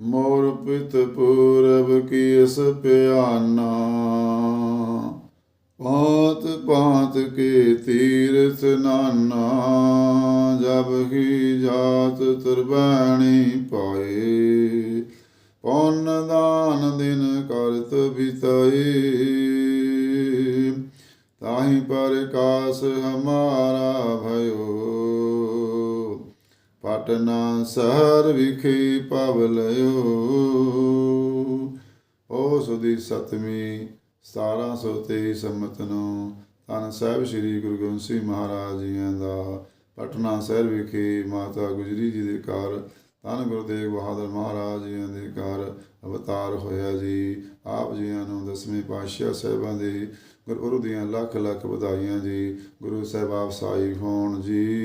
ਮੋਰ ਪਿਤ ਪੂਰਬ ਕੀ ਇਸ ਪਿਆਨਾ। ਪਾਤ ਪਾਤ ਕੇ ਤੀਰਥ ਨਾਨਾ, ਜਬ ਹੀ ਜਾਤ ਤੁਰਬਾਣੀ ਪਾਏ। ਪੌਨ ਦਾਨ ਦਿਨ ਕਰਤ ਬਿਤਾਏ। ਤਾਹੀ ਪ੍ਰਕਾਸ਼ ਹਮਾਰਾ ਭਇਓ ਪਟਨਾ ਸਹਰ ਵਿਖੇ ਪਵਲਿਓ ਓ ਸੁਦੀ ਸਤਵੀਂ 1723 ਸੰਮਤ ਨੂੰ ਧੰਨ ਸਾਹਿਬ ਸ੍ਰੀ ਗੁਰੂ ਗੋਬਿੰਦ ਸਿੰਘ ਮਹਾਰਾਜ ਜੀਆਂ ਦਾ ਪਟਨਾ ਸ਼ਹਿਰ ਵਿਖੇ ਮਾਤਾ ਗੁਜਰੀ ਜੀ ਦੇ ਘਰ, ਧੰਨ ਗੁਰੂ ਤੇਗ ਬਹਾਦਰ ਮਹਾਰਾਜ ਜੀਆਂ ਦੇ ਘਰ ਅਵਤਾਰ ਹੋਇਆ ਜੀ। ਆਪ ਜੀਆਂ ਨੂੰ ਦਸਵੇਂ ਪਾਤਸ਼ਾਹ ਸਾਹਿਬਾਂ ਦੇ ਗੁਰੂ ਦੀਆਂ ਲੱਖ ਲੱਖ ਵਧਾਈਆਂ ਜੀ। ਗੁਰੂ ਸਾਹਿਬ ਆਪ ਸਾਈ ਹੋਣ ਜੀ।